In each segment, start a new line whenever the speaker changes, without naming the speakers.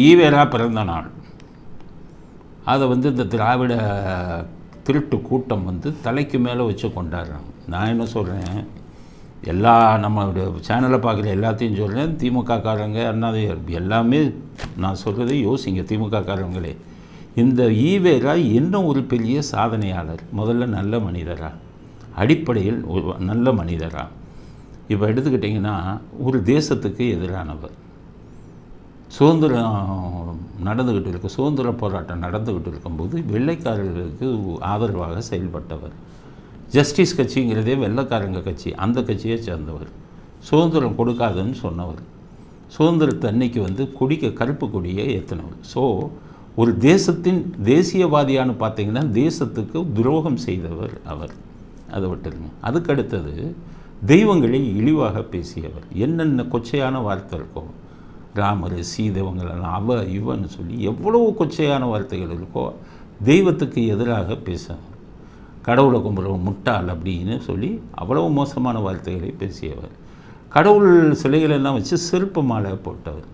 ஈவேரா பிறந்த நாள். அதை வந்து இந்த திராவிட திருட்டு கூட்டம் வந்து தலைக்கு மேலே வச்சு கொண்டாடுறாங்க நான் என்ன சொல்கிறேன் எல்லா நம்மளுடைய சேனலை பார்க்குற எல்லாத்தையும் சொல்கிறேன் திமுக காரங்க அண்ணாது எல்லாமே நான் சொல்கிறதே யோசிங்க திமுக காரங்களே. இந்த ஈவேரா என்ன ஒரு பெரிய சாதனையாளர்? முதல்ல நல்ல மனிதரா? அடிப்படையில் ஒரு நல்ல மனிதரா? இப்போ எடுத்துக்கிட்டிங்கன்னா ஒரு தேசத்துக்கு எதிரானவர். சுதந்திரம் நடந்துக்கிட்டு இருக்க சுதந்திர போராட்டம் நடந்துக்கிட்டு இருக்கும்போது வெள்ளைக்காரர்களுக்கு ஆதரவாக செயல்பட்டவர். ஜஸ்டிஸ் கட்சிங்கிறதே வெள்ளைக்காரங்க கட்சி அந்த கட்சியை சேர்ந்தவர். சுதந்திரம் கொடுக்காதுன்னு சொன்னவர். சுதந்திரத்தை அன்னைக்கு வந்து குடிக்க கருப்பு கொடியை ஏற்றினவர் ஸோ ஒரு தேசத்தின் தேசியவாதியான்னு பார்த்தீங்கன்னா தேசத்துக்கு துரோகம் செய்தவர் அவர். அதை விட்டுருங்க. அதுக்கடுத்தது தெய்வங்களை இழிவாக பேசியவர். என்னென்ன கொச்சையான வார்த்தை இருக்கோ ராமர் சீதவங்களெல்லாம் அவ இவன்னு சொல்லி எவ்வளவு கொச்சையான வார்த்தைகள் இருக்கோ தெய்வத்துக்கு எதிராக பேசுவார் கடவுளை கும்பிட்றவன் முட்டாள் அப்படின்னு சொல்லி அவ்வளவு மோசமான வார்த்தைகளை பேசியவர். கடவுள் சிலைகளெல்லாம் வச்சு செருப்பு மாலை போட்டவர்.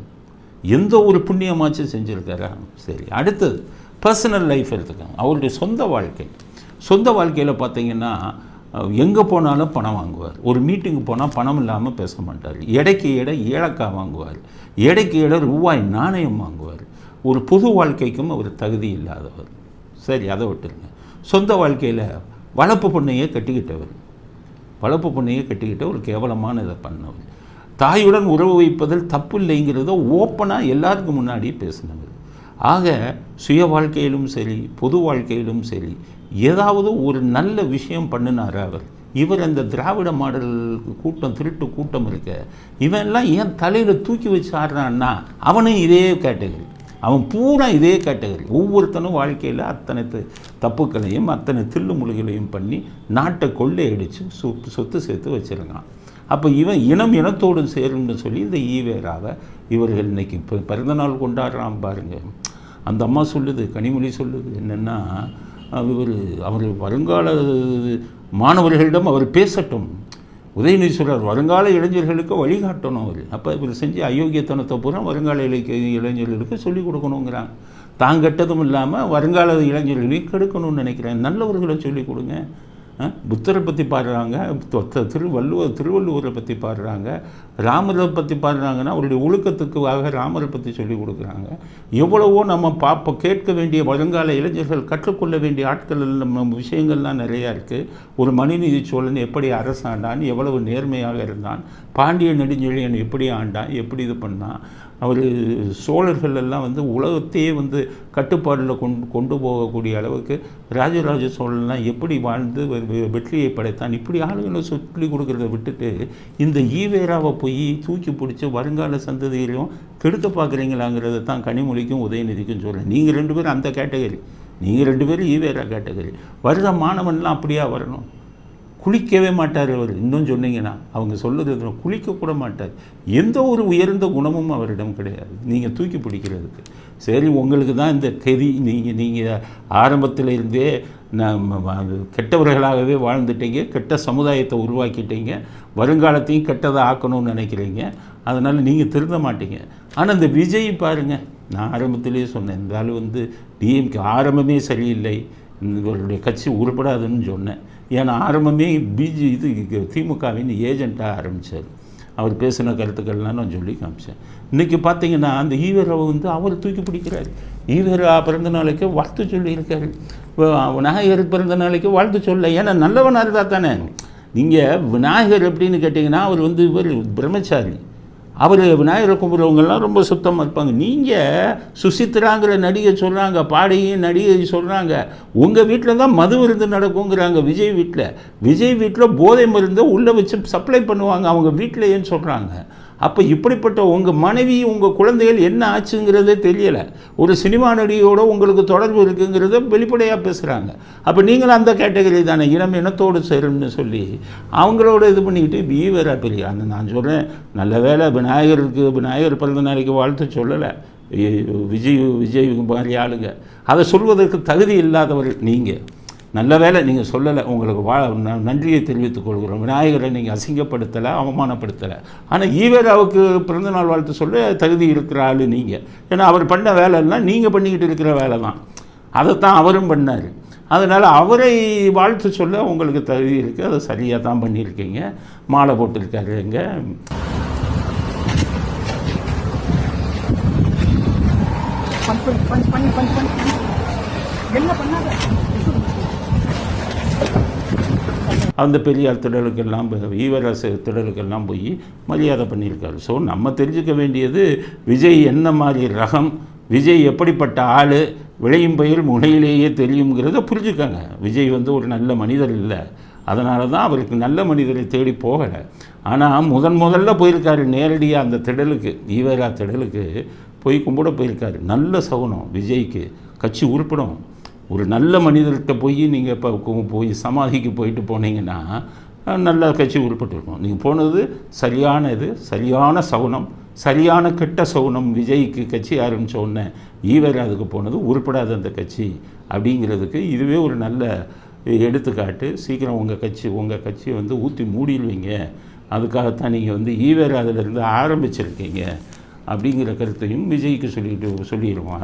எந்த ஒரு புண்ணியமாச்சும் செஞ்சுருக்காரா. சரி அடுத்தது பர்சனல் லைஃப் எடுத்துக்கோங்க. அவருடைய சொந்த வாழ்க்கை. சொந்த வாழ்க்கையில் பார்த்தீங்கன்னா எங்கே போனாலும் பணம் வாங்குவார். ஒரு மீட்டிங்கு போனால் பணம் இல்லாமல் பேச மாட்டார். எடைக்கு எடை ஏலக்காய் வாங்குவார். எடைக்கு எடை ரூபாய் நாணயம் வாங்குவார். ஒரு பொது வாழ்க்கைக்கும் அவர் தகுதி இல்லாதவர். சரி அதை விட்டுருங்க. சொந்த வாழ்க்கையில் வளர்ப்பு பொண்ணையே கட்டிக்கிட்டவர். வளர்ப்பு பொண்ணையே கட்டிக்கிட்ட ஒரு கேவலமான இதை பண்ணவர். தாயுடன் உறவு வைப்பதில் தப்பு இல்லைங்கிறத ஓப்பனாக எல்லாருக்கும் முன்னாடி பேசினவர். ஆக சுய வாழ்க்கையிலும் சரி பொது வாழ்க்கையிலும் சரி ஏதாவது ஒரு நல்ல விஷயம் பண்ணினார் அவர். இவர் அந்த திராவிட மாடல் கூட்டம் திருட்டு கூட்டம் இருக்க இவன்லாம் ஏன் தலையில் தூக்கி வச்சு ஆடுறான்னா அவனும் இதே கேட்டகரி அவன் பூரா இதே கேட்டகரி ஒவ்வொருத்தனும் வாழ்க்கையில் அத்தனை தப்புக்களையும் அத்தனை தில்லுமுழுகளையும் பண்ணி நாட்டை கொள்ளையடித்து சொத்து சொத்து சேர்த்து வச்சுருக்கான். அப்போ இவன் இனம் இனத்தோடு சேரும்னு சொல்லி இந்த ஈவேராவை இவர்கள் இன்னைக்கு இப்போ பிறந்தநாள் கொண்டாடுறான் பாருங்க. அந்த அம்மா சொல்லுது கனிமொழி சொல்லுது என்னென்னா இவர் அவர் வருங்கால மாணவர்களிடம் அவர் பேசட்டும். உதயநிதி சொல்கிறார் வருங்கால இளைஞர்களுக்கு வழிகாட்டணும் அவர். அப்போ இவர் செஞ்சு அயோக்கியத்தனத்தை பூரா வருங்கால இலக்கிய இளைஞர்களுக்கு சொல்லிக் கொடுக்கணுங்கிறாங்க. தான் கெட்டதும் இல்லாமல் வருங்கால இளைஞர்களையும் கெடுக்கணும்னு நினைக்கிறேன். நல்லவர்களை சொல்லிக் கொடுங்க. புத்தரை பற்றி பாடுறாங்க திருவள்ளுவர் திருவள்ளுவரை பற்றி பாடுறாங்க ராமரை பற்றி பாடுறாங்கன்னா அவருடைய ஒழுக்கத்துக்காக ராமரை பற்றி சொல்லி கொடுக்குறாங்க. எவ்வளவோ நம்ம பாப்ப கேட்க வேண்டிய வருங்கால இளைஞர்கள் கற்றுக்கொள்ள வேண்டிய ஆட்கள் நம்ம விஷயங்கள்லாம் நிறையா இருக்குது ஒரு மனுநீதி சோழன் எப்படி அரசாண்டான் எவ்வளவு நேர்மையாக இருந்தான் பாண்டிய நெடுஞ்செழியன் எப்படி ஆண்டான் எப்படி இது பண்ணான் அவர் சோழர்கள் எல்லாம் வந்து உலகத்தையே வந்து கட்டுப்பாடில் கொண்டு கொண்டு போகக்கூடிய அளவுக்கு ராஜராஜ சோழன்லாம் எப்படி வாழ்ந்து வெற்றியை படைத்தான். இப்படி ஆளுகளை சொல்லி கொடுக்குறத விட்டுட்டு இந்த ஈவேராவை போய் தூக்கி பிடிச்சி வருங்கால சந்ததியிலையும் கெடுக்க பார்க்குறீங்களாங்கிறத தான் கனிமொழிக்கும் உதயநிதிக்கும் சொல்கிறேன் நீங்கள் ரெண்டு பேரும் அந்த கேட்டகரி. நீங்கள் ரெண்டு பேரும் ஈவேரா கேட்டகரி. வருத மாணவன்லாம் அப்படியா வரணும்? குளிக்கவே மாட்டார் அவர். இன்னும் சொன்னீங்கன்னா அவங்க சொல்லுறது குளிக்கக்கூட மாட்டார். எந்த ஒரு உயர்ந்த குணமும் அவரிடம் கிடையாது. நீங்கள் தூக்கி பிடிக்கிறதுக்கு. சரி உங்களுக்கு தான் இந்த கெதி. நீங்கள் நீங்கள் ஆரம்பத்தில் இருந்தே கெட்டவர்களாகவே வாழ்ந்துட்டீங்க கெட்ட சமுதாயத்தை உருவாக்கிட்டீங்க வருங்காலத்தையும் கெட்டதை ஆக்கணும்னு நினைக்கிறீங்க அதனால் நீங்கள் திருந்த மாட்டீங்க. ஆனால் இந்த விஜய் பாருங்கள் நான் ஆரம்பத்திலேயே சொன்னேன் இந்த ஆள் வந்து டிஎம்கே ஆரம்பமே சரியில்லை இவருடைய கட்சி உருப்படாதுன்னு சொன்னேன். ஏன்னா ஆரம்பமே பிஜி இது திமுகவின் ஏஜெண்ட்டாக ஆரம்பித்தார் அவர் பேசின கருத்துக்கள்லாம் நான் சொல்லி காமிச்சேன். இன்றைக்கி பார்த்தீங்கன்னா அந்த ஈவரை வந்து அவர் தூக்கி பிடிக்கிறார். ஈவரா பிறந்த நாளைக்கு வாழ்த்து சொல்லியிருக்காரு. விநாயகர் பிறந்த நாளைக்கு வாழ்த்து சொல்ல ஏன்னா நல்லவனாக இருந்தால் தானே. நீங்கள் விநாயகர் எப்படின்னு கேட்டிங்கன்னா அவர் வந்து இவர் பிரம்மச்சாரி. அவர் விநாயகரை கும்பிட்றவங்கெல்லாம் ரொம்ப சுத்தமாக இருப்பாங்க. நீங்கள் சுசித்ராங்கிற நடிகை சொல்கிறாங்க பாடையும் நடிகை சொல்கிறாங்க உங்கள் வீட்டில் தான் மது விருந்து நடக்குங்கிறாங்க விஜய் வீட்டில் விஜய் வீட்டில் போதை மருந்தை உள்ளே வச்சு சப்ளை பண்ணுவாங்க. அவங்க வீட்டிலேயேன்னு சொல்கிறாங்க அப்போ இப்படிப்பட்ட உங்கள் மனைவி உங்கள் குழந்தைகள் என்ன ஆச்சுங்கிறதே தெரியலை. ஒரு சினிமா நடிகையோட உங்களுக்கு தொடர்பு இருக்குங்கிறத வெளிப்படையாக பேசுகிறாங்க அப்போ நீங்களும் அந்த கேட்டகரி தானே இனம் இனத்தோடு சேரும்னு சொல்லி அவங்களோட இது பண்ணிக்கிட்டு வீவரா பெரிய அந்த நான் சொல்கிறேன் நல்ல வேலை விநாயகருக்கு விநாயகர் பிறந்த நாளைக்கு வாழ்த்து சொல்லலை. விஜய் விஜய் மாதிரி ஆளுங்க. அதை சொல்வதற்கு தகுதி இல்லாதவர் நீங்கள் நல்ல வேலை நீங்கள் சொல்லலை உங்களுக்கு வா ந- நன்றியை தெரிவித்துக் கொள்கிறோம். விநாயகரை நீங்கள் அசிங்கப்படுத்தலை அவமானப்படுத்தலை. ஆனால் ஈவேராவுக்கு பிறந்தநாள் வாழ்த்து சொல்ல தகுதி இருக்கிற ஆள் நீங்கள் ஏன்னா அவர் பண்ண வேலைன்னா நீங்கள் பண்ணிக்கிட்டு இருக்கிற வேலை தான் அதைத்தான் அவரும் பண்ணார். அதனால் அவரை வாழ்த்து சொல்ல உங்களுக்கு தகுதி இருக்குது அதை சரியாக தான் பண்ணியிருக்கீங்க. மாலை போட்டிருக்காரு
இங்கே. என்ன பண்ணாத?
அந்த பெரியார் திடலுக்கெல்லாம் போய் திடலுக்கெல்லாம் போய் மரியாதை பண்ணியிருக்காரு. ஸோ நம்ம தெரிஞ்சுக்க வேண்டியது விஜய் என்ன மாதிரி ரகம் விஜய் எப்படிப்பட்ட ஆள் விளையும் பயிர் முனையிலேயே தெரியுங்கிறத புரிஞ்சுக்கங்க. விஜய் வந்து ஒரு நல்ல மனிதர் இல்லை. அதனால தான் அவருக்கு நல்ல மனிதரை தேடி போகலை. ஆனால் முதன் முதல்ல போயிருக்காரு நேரடியாக அந்த திடலுக்கு ஈவரா திடலுக்கு போய் கும்பிட போயிருக்காரு. நல்ல சகுனம் விஜய்க்கு. கட்சி உருப்பிடும். ஒரு நல்ல மனிதர்கிட்ட போய் நீங்கள் இப்போ போய் சமாதிக்கு போயிட்டு போனீங்கன்னா நல்ல கட்சி உருப்பட்டிருக்கும் நீங்கள் போனது சரியான இது சரியான சகுனம் சரியான கெட்ட சகுனம் விஜய்க்கு கட்சி யாருன்னு உடனே ஈவர் அதுக்கு போனது உருப்படாத அந்த கட்சி அப்படிங்கிறதுக்கு இதுவே ஒரு நல்ல எடுத்துக்காட்டு. சீக்கிரம் உங்கள் கட்சி உங்கள் கட்சியை வந்து ஊற்றி மூடிடுவீங்க அதுக்காகத்தான் நீங்கள் வந்து ஈவேராதிலிருந்து ஆரம்பிச்சிருக்கீங்க. அப்படிங்கிற கருத்தையும் விஜய்க்கு சொல்லிட்டு சொல்லிடுவோம்.